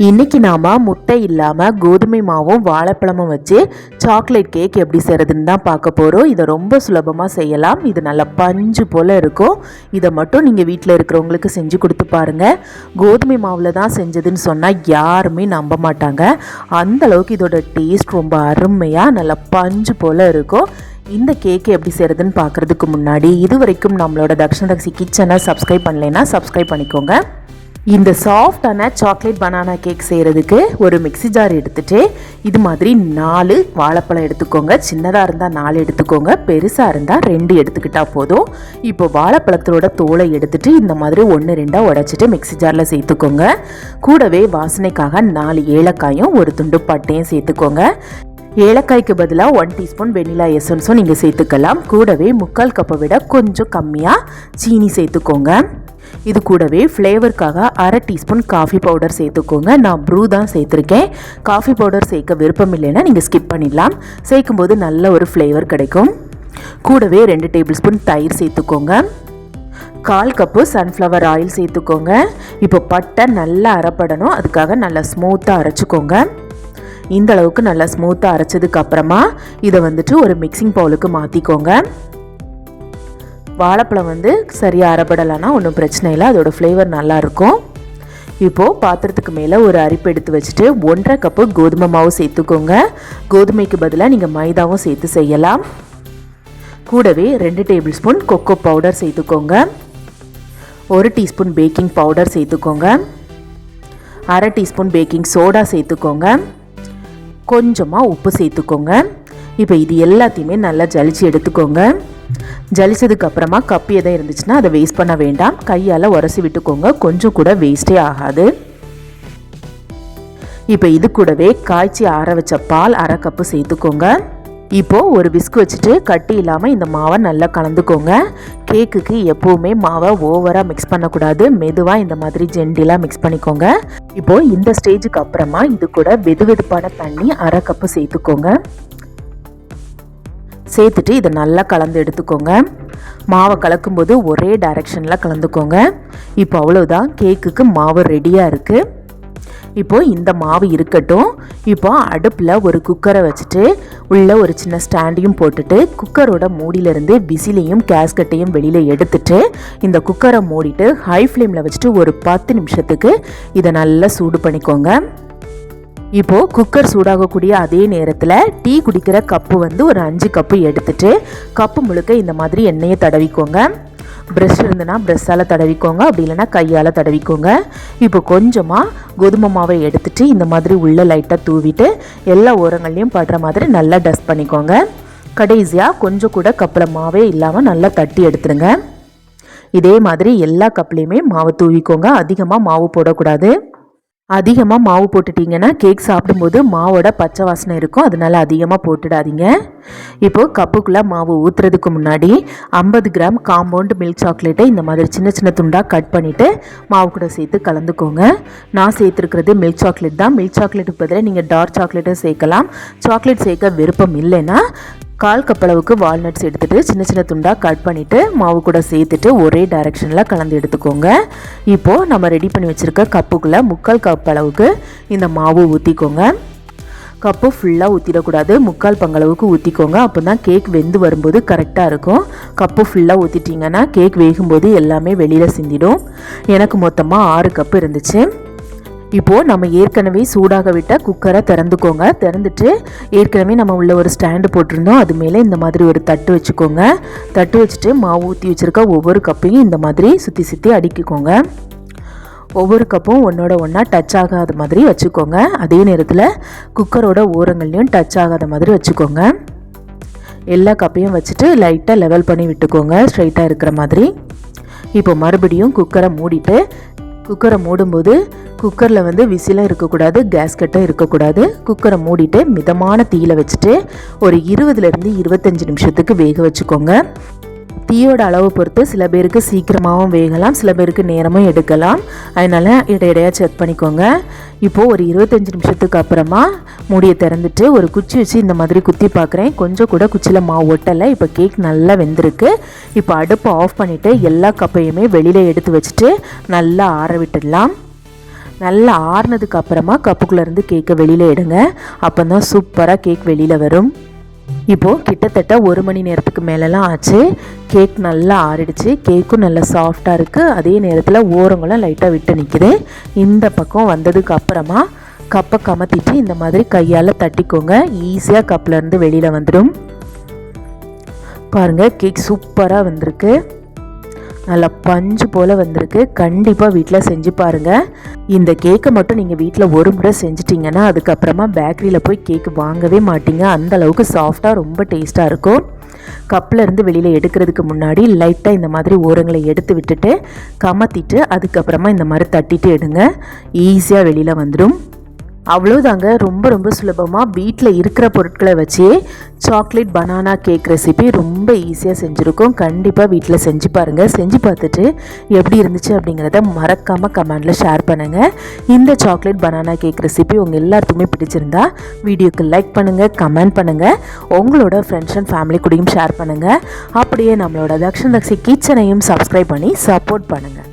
இன்னைக்கு நாம முட்டை இல்லாமல் கோதுமை மாவும் வாழைப்பழமும் வச்சு சாக்லேட் கேக் எப்படி செய்கிறதுன்னு தான் பார்க்க போகிறோம் இதை ரொம்ப சுலபமாக செய்யலாம். இது நல்லா பஞ்சு போல் இருக்கும். இதை மட்டும் நீங்கள் வீட்டில் இருக்கிறவங்களுக்கு செஞ்சு கொடுத்து பாருங்கள் கோதுமை மாவில் தான் செஞ்சதுன்னு சொன்னால் யாருமே நம்ப மாட்டாங்க. அந்த அளவுக்கு இதோட டேஸ்ட் ரொம்ப அருமையாக நல்லா பஞ்சு போல் இருக்கும். இந்த கேக்கு எப்படி செய்கிறதுன்னு பார்க்குறதுக்கு முன்னாடி இது வரைக்கும் நம்மளோட தக்ஷண தக்ஷி கிச்சனை சப்ஸ்கிரைப் பண்ணலைன்னா சப்ஸ்கிரைப் பண்ணிக்கோங்க. இந்த சாஃப்டான சாக்லேட் பனானா கேக் செய்கிறதுக்கு ஒரு மிக்ஸி ஜார் எடுத்துகிட்டு இது மாதிரி நாலு வாழைப்பழம் எடுத்துக்கோங்க. சின்னதாக இருந்தால் நாலு எடுத்துக்கோங்க பெருசாக இருந்தால் ரெண்டு எடுத்துக்கிட்டால் போதும். இப்போ வாழைப்பழத்தோட தோலை எடுத்துகிட்டு இந்த மாதிரி ஒன்று ரெண்டாக உடச்சிட்டு மிக்ஸி ஜாரில் சேர்த்துக்கோங்க. கூடவே வாசனைக்காக நாலு ஏலக்காயும் ஒரு துண்டு பட்டையும் சேர்த்துக்கோங்க. ஏலக்காய்க்கு பதிலாக ஒன் டீஸ்பூன் வெனிலா எசன்ஸும் நீங்கள் சேர்த்துக்கலாம். கூடவே முக்கால் கப்பை விட கொஞ்சம் கம்மியாக சீனி சேர்த்துக்கோங்க. இது கூடவே ஃப்ளேவருக்காக அரை டீஸ்பூன் காஃபி பவுடர் சேர்த்துக்கோங்க. நான் ப்ரூ தான் சேர்த்துருக்கேன். காஃபி பவுடர் சேர்க்க விருப்பம் இல்லைன்னா நீங்கள் ஸ்கிப் பண்ணிடலாம். சேர்க்கும்போது நல்ல ஒரு ஃப்ளேவர் கிடைக்கும். கூடவே ரெண்டு டேபிள் ஸ்பூன் தயிர் சேர்த்துக்கோங்க. கால் கப்பு சன்ஃப்ளவர் ஆயில் சேர்த்துக்கோங்க. இப்போ பட்டை நல்லா அரைப்படணும். அதுக்காக நல்லா ஸ்மூத்தாக அரைச்சிக்கோங்க. இந்த அளவுக்கு நல்லா ஸ்மூத்தாக அரைச்சதுக்கு அப்புறமா இதை வந்துட்டு ஒரு மிக்சிங் பவுலுக்கு மாற்றிக்கோங்க வாழைப்பழம் வந்து சரியாக அரைப்படலைன்னா ஒன்றும் பிரச்சனை இல்லை அதோடய ஃப்ளேவர் நல்லாயிருக்கும். இப்போது பாத்திரத்துக்கு மேலே ஒரு அரிப்பு எடுத்து வச்சுட்டு ஒன்றரை கப்பு கோதுமை மாவு சேர்த்துக்கோங்க. கோதுமைக்கு பதிலாக நீங்கள் மைதாவும் சேர்த்து செய்யலாம். கூடவே ரெண்டு டேபிள் ஸ்பூன் கொக்கோ பவுடர் சேர்த்துக்கோங்க. ஒரு டீஸ்பூன் பேக்கிங் பவுடர் சேர்த்துக்கோங்க. அரை டீஸ்பூன் பேக்கிங் சோடா சேர்த்துக்கோங்க. கொஞ்சமாக உப்பு சேர்த்துக்கோங்க. இப்போ இது எல்லாத்தையுமே நல்லா ஜலிச்சு எடுத்துக்கோங்க. ஜலிச்சதுக்கு அப்புறமா கப்பி எதாவது இருந்துச்சுன்னா அதை வேஸ்ட் பண்ண வேண்டாம். கையால் உரசி விட்டுக்கோங்க. கொஞ்சம் கூட வேஸ்ட்டே ஆகாது. இப்போ இது கூடவே காய்ச்சி ஆற வச்ச பால் அரை கப்பு சேர்த்துக்கோங்க. இப்போது ஒரு பிஸ்கு வச்சுட்டு கட்டி இல்லாமல் இந்த மாவை நல்லா கலந்துக்கோங்க. கேக்குக்கு எப்போவுமே மாவை ஓவராக மிக்ஸ் பண்ணக்கூடாது. மெதுவாக இந்த மாதிரி ஜென்டிலாக மிக்ஸ் பண்ணிக்கோங்க. இப்போது இந்த ஸ்டேஜுக்கு அப்புறமா இது கூட வெது வெதுப்பான தண்ணி அரை கப்பு சேர்த்துக்கோங்க. சேர்த்துட்டு இதை நல்லா கலந்து எடுத்துக்கோங்க. மாவை கலக்கும்போது ஒரே டைரெக்ஷனில் கலந்துக்கோங்க. இப்போ அவ்வளோதான் கேக்குக்கு மாவு ரெடியாக இருக்குது இப்போது இந்த மாவு இருக்கட்டும். இப்போ அடுப்பில் ஒரு குக்கரை வச்சுட்டு உள்ளே ஒரு சின்ன ஸ்டாண்டையும் போட்டுட்டு குக்கரோட மூடியிலேருந்து விசிலையும் கேஸ்கட்டையும் வெளியில் எடுத்துட்டு இந்த குக்கரை மூடிட்டு ஹை ஃப்ளேமில் வச்சுட்டு ஒரு பத்து நிமிஷத்துக்கு இதை நல்லா சூடு பண்ணிக்கோங்க. இப்போது குக்கர் சூடாகக்கூடிய அதே நேரத்தில் டீ குடிக்கிற கப்பு வந்து ஒரு அஞ்சு கப்பு எடுத்துட்டு கப்பு முழுக்க இந்த மாதிரி எண்ணெயை தடவிக்கோங்க. ப்ரெஷ் இருந்ததுன்னா ப்ரெஷ்ஷால் தடவிக்கோங்க. அப்படி இல்லைன்னா கையால் தடவிக்கோங்க. இப்போ கொஞ்சமாக கோதுமை மாவை எடுத்துட்டு இந்த மாதிரி உள்ளே லைட்டாக தூவிட்டு எல்லா ஓரங்கள்லையும் படுற மாதிரி நல்லா டஸ்ட் பண்ணிக்கோங்க. கடைசியாக கொஞ்சம் கூட கப்பில் மாவே இல்லாமல் நல்லா தட்டி எடுத்துருங்க இதே மாதிரி எல்லா கப்லேயுமே மாவு தூவிக்கோங்க. அதிகமாக மாவு போடக்கூடாது. அதிகமாக மாவு போட்டுட்டிங்கன்னா கேக் சாப்பிடும்போது மாவோட பச்சை வாசனை இருக்கும். அதனால் அதிகமாக போட்டுடாதீங்க. இப்போது கப்புக்குள்ளே மாவு ஊற்றுறதுக்கு முன்னாடி ஐம்பது கிராம் காம்பவுண்ட் மில்க் சாக்லேட்டை இந்த மாதிரி சின்ன சின்ன துண்டாக கட் பண்ணிவிட்டு மாவு கூட சேர்த்து கலந்துக்கோங்க. நான் சேர்த்துருக்கிறது மில்க் சாக்லேட் தான். மில்க் சாக்லேட்டுக்கு பதிலாக நீங்கள் டார்க் சாக்லேட்டும் சேர்க்கலாம். சாக்லேட் சேர்க்க விருப்பம் இல்லைன்னா கால் கப்பளவுக்கு வால்நட்ஸ் எடுத்துகிட்டு சின்ன சின்ன துண்டாக கட் பண்ணிவிட்டு மாவு கூட சேர்த்துட்டு ஒரே டைரெக்ஷனில் கலந்து எடுத்துக்கோங்க. இப்போது நம்ம ரெடி பண்ணி வச்சுருக்க கப்புக்குள்ளே முக்கால் கப் அளவுக்கு இந்த மாவு ஊற்றிக்கோங்க கப்பு ஃபுல்லாக ஊற்றிடக்கூடாது முக்கால் பங்களவுக்கு ஊற்றிக்கோங்க அப்போ தான் கேக் வெந்து வரும்போது கரெக்டாக இருக்கும். கப்பு ஃபுல்லாக ஊற்றிட்டிங்கன்னா கேக் வேகும்போது எல்லாமே வெளியில் சிந்திடும். எனக்கு மொத்தமாக ஆறு கப்பு இருந்துச்சு. இப்போது நம்ம ஏற்கனவே சூடாக விட்ட குக்கரை திறந்துக்கோங்க. திறந்துட்டு ஏற்கனவே நம்ம உள்ள ஒரு ஸ்டாண்டு போட்டிருந்தோம். அது மேலே இந்த மாதிரி ஒரு தட்டு வச்சுக்கோங்க. தட்டு வச்சுட்டு மாவு ஊற்றி வச்சுருக்க ஒவ்வொரு கப்பையும் இந்த மாதிரி சுற்றி சுற்றி அடுக்கிக்கோங்க. ஒவ்வொரு கப்பும் ஒன்றோட ஒன்றா டச் ஆகாத மாதிரி வச்சுக்கோங்க. அதே நேரத்தில் குக்கரோட ஓரங்கள்லையும் டச் ஆகாத மாதிரி வச்சுக்கோங்க. எல்லா கப்பையும் வச்சுட்டு லைட்டாக லெவல் பண்ணி விட்டுக்கோங்க. ஸ்ட்ரைட்டாக இருக்கிற மாதிரி. இப்போ மறுபடியும் குக்கரை மூடிட்டு குக்கரை மூடும்போது குக்கரில் வந்து விசிலாம் இருக்கக்கூடாது கேஸ்கட்டும் இருக்கக்கூடாது. குக்கரை மூடிட்டு மிதமான தீயில் வச்சுட்டு ஒரு இருபதுலேருந்து இருபத்தஞ்சி நிமிஷத்துக்கு வேக வச்சுக்கோங்க. தீயோட அளவு பொறுத்து சில பேருக்கு சீக்கிரமாகவும் வேகலாம் சில பேருக்கு நேரமும் எடுக்கலாம். அதனால் இடையிடையாக செக் பண்ணிக்கோங்க. இப்போது ஒரு இருபத்தஞ்சி நிமிஷத்துக்கு அப்புறமா மூடியை திறந்துட்டு ஒரு குச்சி வச்சு இந்த மாதிரி குத்தி பார்க்குறேன் கொஞ்சம் கூட குச்சியில் மாவு ஒட்டலை. இப்போ கேக் நல்லா வெந்திருக்கு. இப்போ அடுப்பை ஆஃப் பண்ணிவிட்டு எல்லா கப்பையுமே வெளியில் எடுத்து வச்சுட்டு நல்லா ஆற விட்டுடலாம். நல்லா ஆறுனதுக்கு அப்புறமா கப்புக்குள்ளேருந்து கேக்கை வெளியில் எடுங்க. அப்போ தான் சூப்பராக கேக் வெளியில் வரும். இப்போது கிட்டத்தட்ட ஒரு மணி நேரத்துக்கு மேலெலாம் ஆச்சு. கேக் நல்லா ஆறிடுச்சு. கேக்கும் நல்லா சாஃப்டாக இருக்குது அதே நேரத்தில் ஓரங்களும் லைட்டாக விட்டு நிற்குது இந்த பக்கம் வந்ததுக்கு அப்புறமா கப்பை கமத்திட்டு இந்த மாதிரி கையால் தட்டிக்கோங்க. ஈஸியாக கப்லேருந்து வெளியில் வந்துடும். பாருங்கள் கேக் சூப்பராக வந்திருக்கு. நல்லா பஞ்சு போல் வந்திருக்கு. கண்டிப்பாக வீட்டில் செஞ்சு பாருங்கள் இந்த கேக்கை மட்டும் நீங்கள் வீட்டில் ஒரு முறை செஞ்சிட்டிங்கன்னா அதுக்கப்புறமா பேக்கரியில் போய் கேக் வாங்கவே மாட்டீங்க. அந்த அளவுக்கு சாஃப்டாக ரொம்ப டேஸ்ட்டாக இருக்கும். கப்பில் இருந்து வெளியில் எடுக்கிறதுக்கு முன்னாடி லைட்டாக இந்த மாதிரி ஓரங்களை எடுத்து விட்டுட்டு கமத்திட்டு அதுக்கப்புறமா இந்த மாதிரி தட்டிட்டு எடுங்க. ஈஸியாக வெளியில் வந்துடும் அவ்வளோதாங்க ரொம்ப ரொம்ப சுலபமாக வீட்டில் இருக்கிற பொருட்களை வச்சே சாக்லேட் பனானா கேக் ரெசிபி ரொம்ப ஈஸியாக செஞ்சுருக்கோம். கண்டிப்பாக வீட்டில் செஞ்சு பாருங்கள் செஞ்சு பார்த்துட்டு எப்படி இருந்துச்சு அப்படிங்கிறத மறக்காமல் கமெண்டில் ஷேர் பண்ணுங்கள் இந்த சாக்லேட் பனானா கேக் ரெசிபி உங்கள் எல்லாருக்குமே பிடிச்சிருந்தா வீடியோக்கு லைக் பண்ணுங்கள் கமெண்ட் பண்ணுங்கள் உங்களோட ஃப்ரெண்ட்ஸ் அண்ட் ஃபேமிலி கூடயும் ஷேர் பண்ணுங்கள் அப்படியே நம்மளோட தக்ஷன் தக்ஷி கிச்சனையும் சப்ஸ்கிரைப் பண்ணி சப்போர்ட் பண்ணுங்கள்